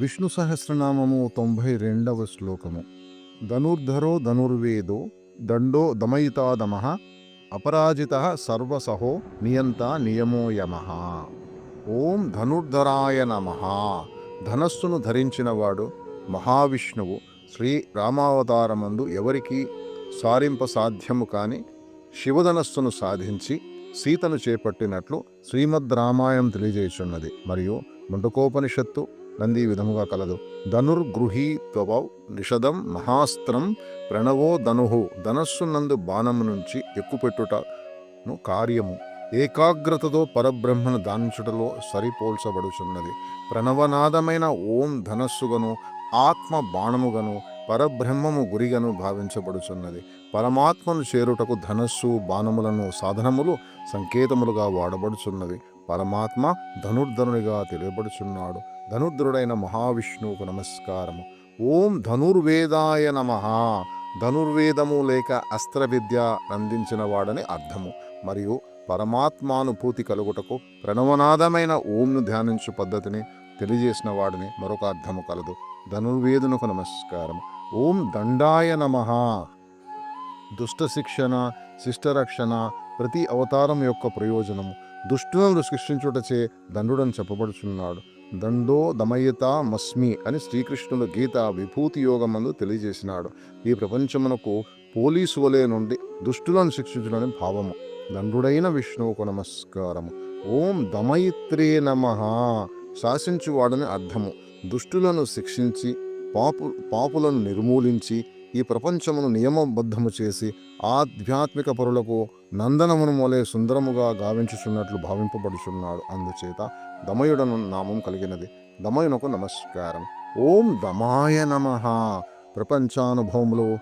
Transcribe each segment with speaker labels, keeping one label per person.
Speaker 1: విష్ణు సహస్రనామము తొంభై రెండవ శ్లోకము. ధనుర్ధరో ధనుర్వేదో దండో దమయితాదమ అపరాజిత సర్వసహో నియంత నియమో యమ. ఓం ధనుర్ధరాయ నమ. ధనస్సును ధరించినవాడు మహావిష్ణువు శ్రీ రామావతారమందు ఎవరికీ సారింప సాధ్యము కాని శివధనస్సును సాధించి సీతను చేపట్టినట్లు శ్రీమద్ రామాయణం తెలియజేస్తున్నది మరియు ముండకోపనిషత్తు నంది విధముగా కలదు. ధనుర్గృహీత్వౌ నిషదం మహాస్త్రం ప్రణవో ధనుహు ధనస్సు నందు బాణము నుంచి ఎక్కుపెట్టుటను కార్యము. ఏకాగ్రతతో పరబ్రహ్మను దానించుటలో సరిపోల్చబడుచున్నది. ప్రణవనాదమైన ఓం ధనస్సుగను ఆత్మ బాణముగను పరబ్రహ్మము గురిగను భావించబడుచున్నది. పరమాత్మను చేరుటకు ధనస్సు బాణములను సాధనములు సంకేతములుగా వాడబడుచున్నది పరమాత్మ ధనుర్ధనునిగా తెలియబడుచున్నాడు ధనుర్ధరుడైన మహావిష్ణువుకు నమస్కారము. ఓం ధనుర్వేదాయ నమ. ధనుర్వేదము లేక అస్త్ర విద్య అందించిన వాడని అర్థము. మరియు పరమాత్మానుభూతి కలుగుటకు ప్రణవనాదమైన ఓంను ధ్యానించు పద్ధతిని తెలియజేసిన వాడిని మరొక అర్థము కలదు. ధనుర్వేదునకు నమస్కారం ఓం దండాయ నమ. దుష్ట శిక్షణ శిష్టరక్షణ ప్రతి అవతారం యొక్క ప్రయోజనము. దుష్టులను సృష్టించుటచే దండుడని చెప్పబడుచున్నాడు. దండో దమయత మస్మి అని శ్రీకృష్ణుడు గీత విభూతి యోగమందు తెలియజేసినాడు. ఈ ప్రపంచమునకు పోలీసు వలె నుండి దుష్టులను శిక్షించడని భావము. దండుడైన విష్ణువుకు నమస్కారము. ఓం దమయిత్రే నమ శాసించువాడని అర్థము. దుష్టులను శిక్షించి పాపు పాపులను నిర్మూలించి ఈ ప్రపంచమును నియమబద్ధము చేసి ఆధ్యాత్మిక పరులకు నందనమును మొలే సుందరముగా గావించుచున్నట్లు భావింపబడుచున్నాడు. అందుచేత దమయుడను నామం కలిగినది. దమయునకు నమస్కారం. ఓం దమాయ నమ. ప్రపంచానుభవములు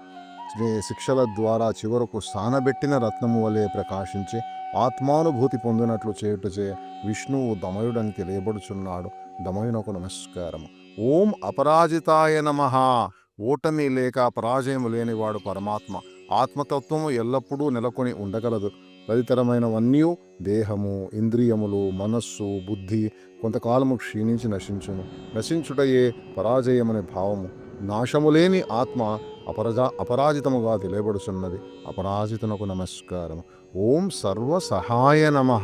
Speaker 1: శిక్షల ద్వారా చివరకు సానబెట్టిన రత్నము వలె ప్రకాశించి ఆత్మానుభూతి పొందినట్లు చేయుటచే విష్ణువు దమయుడని తెలియబడుచున్నాడు. దమయునకు నమస్కారం ఓం అపరాజితాయ నమ. ఓటమి లేక పరాజయము లేనివాడు పరమాత్మ. ఆత్మతత్వము ఎల్లప్పుడూ నెలకొని ఉండగలదు. తదితరమైనవన్నీ దేహము ఇంద్రియములు మనస్సు బుద్ధి కొంతకాలము క్షీణించి నశించును. నశించుటయే పరాజయమనే భావము. నాశము లేని ఆత్మ అపరజా అపరాజితముగా తెలియబడుచున్నది. అపరాజితునకు నమస్కారం ఓం సర్వ సహాయ నమ.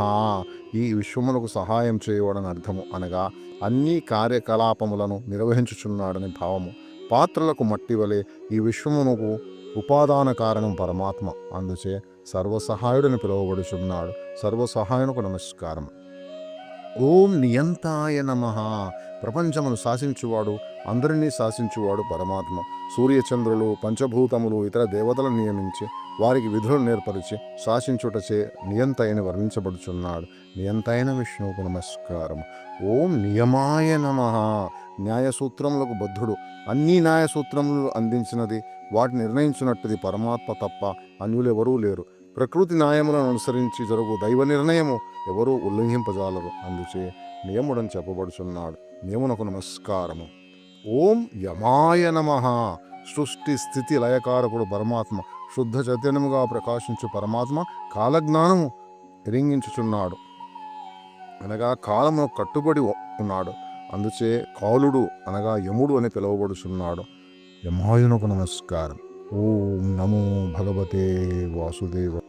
Speaker 1: ఈ విశ్వమునకు సహాయం చేయవడని అర్థము అనగా అన్ని కార్యకలాపములను నిర్వహించుచున్నాడని భావము. పాత్రలకు మట్టి వలె ఈ విశ్వమునకు ఉపాదాన కారణం పరమాత్మ. అందుచే సర్వసహాయుడని పిలువబడుచున్నాడు. సర్వసహాయునకు నమస్కారం ఓం నియంతాయ నమ. ప్రపంచమును శాసించువాడు అందరినీ శాసించువాడు పరమాత్మ. సూర్యచంద్రులు పంచభూతములు ఇతర దేవతలను నియమించి వారికి విధులను నేర్పరిచి శాసించుటచే నియంతైన వర్ణించబడుచున్నాడు. నియంతైన విష్ణువుకు నమస్కారం ఓం నియమాయ నమ. న్యాయసూత్రములకు బద్ధుడు. అన్ని న్యాయసూత్రములు అందించినది వాటిని నిర్ణయించినట్టుది పరమాత్మ తప్ప అన్యులెవరూ లేరు. ప్రకృతి న్యాయములను అనుసరించి జరుగు దైవ నిర్ణయము ఎవరూ ఉల్లంఘింపజాలరు. అందుచే నియముడని చెప్పబడుచున్నాడు. నియమునకు నమస్కారము. ఓం యమాయ నమ. సృష్టి స్థితి లయకారకుడు పరమాత్మ. శుద్ధ చైతన్యముగా ప్రకాశించు పరమాత్మ కాలజ్ఞానము ఎరింగించుచున్నాడు. అనగా కాలము కట్టుబడి ఉన్నాడు. అందుచే కాలుడు అనగా యముడు అని పిలువబడుచున్నాడు. యమాయునకు నమస్కారం. ఓం నమో భగవతే వాసుదేవ